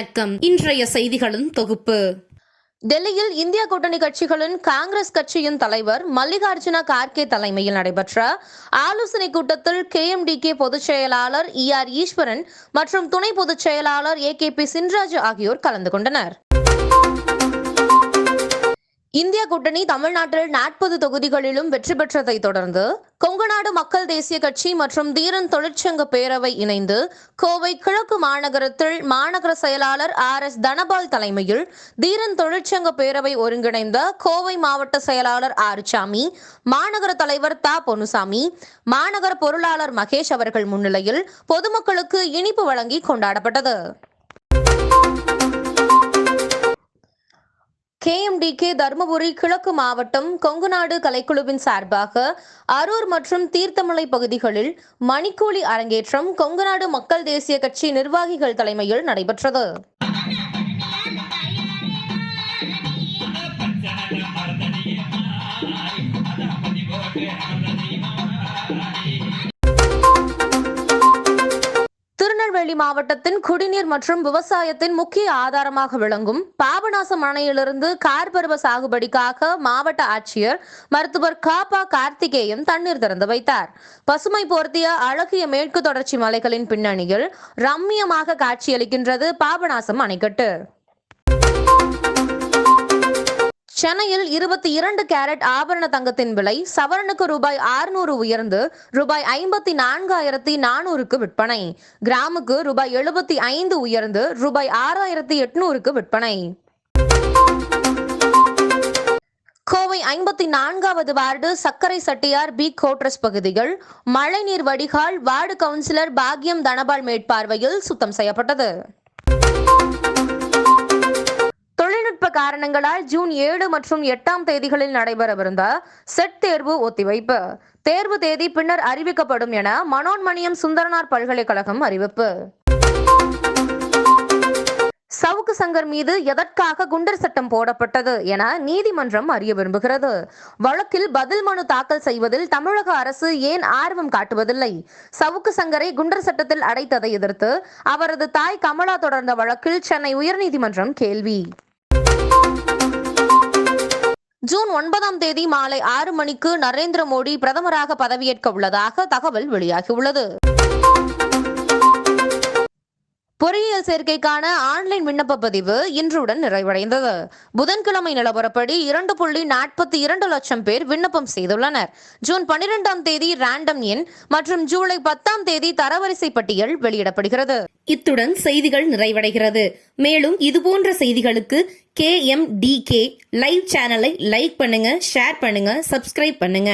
வணக்கம். இன்றைய செய்திகளின் தொகுப்பு. டெல்லியில் இந்திய கூட்டணி கட்சிகளின் காங்கிரஸ் கட்சியின் தலைவர் மல்லிகார்ஜுன கார்கே தலைமையில் நடைபெற்ற ஆலோசனை கூட்டத்தில் கேஎம்டிகே பொதுச் செயலாளர் இ ஆர் ஈஸ்வரன் மற்றும் துணை பொதுச் செயலாளர் ஏ கே பி சின்ராஜ் ஆகியோர் கலந்து கொண்டனர். இந்திய கூட்டணி தமிழ்நாட்டில் நாற்பது தொகுதிகளிலும் வெற்றி பெற்றதை தொடர்ந்து கொங்குநாடு மக்கள் தேசிய கட்சி மற்றும் தீரன் தொழிற்சங்க பேரவை இணைந்து கோவை கிழக்கு மாநகரத்தில் மாநகர செயலாளர் ஆர் எஸ் தனபால் தலைமையில் தீரன் தொழிற்சங்க பேரவை ஒருங்கிணைந்த கோவை மாவட்ட செயலாளர் ஆறுசாமி மாநகர தலைவர் தா. பொனுசாமி மாநகர பொருளாளர் மகேஷ் அவர்கள் முன்னிலையில் பொதுமக்களுக்கு இனிப்பு வழங்கி கொண்டாடப்பட்டது. கேஎம்டிகே தருமபுரி கிழக்கு மாவட்டம் கொங்குநாடு கலைக்குழுவின் சார்பாக அரூர் மற்றும் தீர்த்தமலை பகுதிகளில் மணிக்கூலி அரங்கேற்றம் கொங்குநாடு மக்கள் தேசிய கட்சி நிர்வாகிகள் தலைமையில் நடைபெற்றது. திருநெல்வேலி மாவட்டத்தின் குடிநீர் மற்றும் விவசாயத்தின் முக்கிய ஆதாரமாக விளங்கும் பாபநாசம் அணையிலிருந்து கார்பருவ சாகுபடிக்காக மாவட்ட ஆட்சியர் மருத்துவர் காபா கார்த்திகேயன் தண்ணீர் திறந்து வைத்தார். பசுமை போர்த்திய அழகிய மேற்கு தொடர்ச்சி மலைகளின் பின்னணியில் ரம்மியமாக காட்சியளிக்கின்றது பாபநாசம் அணைக்கட்டு. சென்னையில் இருபத்தி இரண்டு கேரட் ஆபரண தங்கத்தின் விலை சவரனுக்கு ரூபாய் ஆறுநூறு உயர்ந்து ரூபாய் ஐம்பத்தி நான்காயிரத்தி நானூறுக்கு விற்பனை. கிராமுக்கு ரூபாய் எழுபத்தி ஐந்து உயர்ந்து ரூபாய் ஆறாயிரத்தி எட்நூறுக்கு விற்பனை. கோவை ஐம்பத்தி நான்காவது வார்டு சக்கரை சட்டியார் பி கோட்ரஸ் பகுதிகள் மழைநீர் வடிகால் வார்டு கவுன்சிலர் பாக்யம் தனபால் மேற்பார்வையில் சுத்தம் செய்யப்பட்டது. காரணங்களால் ஜூன் ஏழு மற்றும் எட்டாம் தேதிகளில் நடைபெறவிருந்த செட் தேர்வு ஒத்திவைப்பு. தேர்வு தேதி பின்னர் அறிவிக்கப்படும் என மனோன்மணியம் சுந்தரனார் பல்கலைக்கழகம் அறிவிப்பு. சவுக்கு சங்கர் மீது எதற்காக குண்டர் சட்டம் போடப்பட்டது என நீதிமன்றம் அறிய விரும்புகிறது. வழக்கில் பதில் மனு தாக்கல் செய்வதில் தமிழக அரசு ஏன் ஆர்வம் காட்டுவதில்லை? சவுக்கு சங்கரை குண்டர் சட்டத்தில் அடைத்ததை எதிர்த்து அவரது தாய் கமலா தொடர்ந்த வழக்கில் சென்னை உயர்நீதிமன்றம் கேள்வி. ஜூன் ஒன்பதாம் தேதி மாலை ஆறு மணிக்கு நரேந்திர மோடி பிரதமராக பதவியேற்க உள்ளதாக தகவல் வெளியாகியுள்ளது. பொறியியல் சேர்க்கைக்கான ஆன்லைன் விண்ணப்ப பதிவு இன்றுடன் நிறைவடைந்தது. புதன்கிழமை நிலவரப்படி இரண்டு புள்ளி நாற்பத்தி இரண்டு லட்சம் பேர் விண்ணப்பம் செய்துள்ளனர். ஜூன் பன்னிரெண்டாம் தேதி ரேண்டம் எண் மற்றும் ஜூலை பத்தாம் தேதி தரவரிசை பட்டியல் வெளியிடப்படுகிறது. இத்துடன் செய்திகள் நிறைவடைகிறது. மேலும் இதுபோன்ற செய்திகளுக்கு K M D K live சேனலை லைக் பண்ணுங்க ஷேர் பண்ணுங்க சப்ஸ்கிரைப் பண்ணுங்க.